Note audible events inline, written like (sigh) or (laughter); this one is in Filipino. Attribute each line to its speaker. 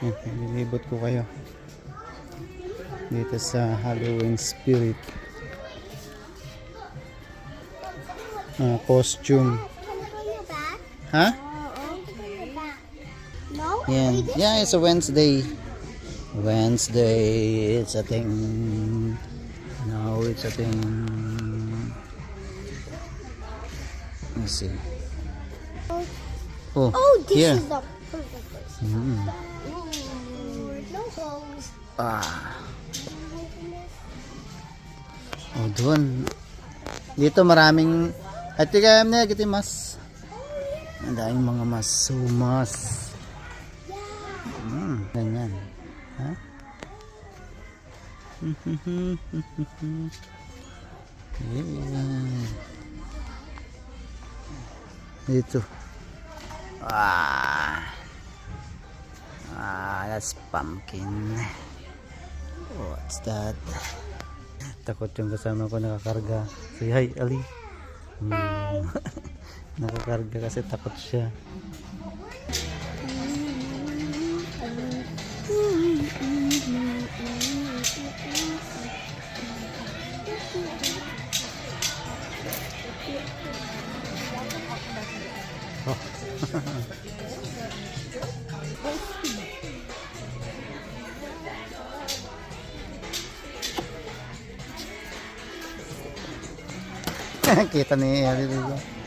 Speaker 1: Yan, nililibot ko kayo. Dito sa Halloween Spirit. Ah, costume. Ha?
Speaker 2: No?
Speaker 1: Yan. Yeah, it's a Wednesday. Wednesday, it's a thing. Now it's a thing. Let's see. Oh,
Speaker 2: Oh, this
Speaker 1: here.
Speaker 2: is the perfect place.
Speaker 1: Mm. Ah. Oh, doon. Dito maraming at kaya na mas. Ang daming mga masumas. Hmm, ganyan. Ha? yeah. (laughs) Dito. Ah. Ah, that's pumpkin. What's that? Takot yung kasama ko nakakarga. Say hi, Ali. Hmm. nakakarga kasi takot siya. (laughs) Kita ni Ali dito.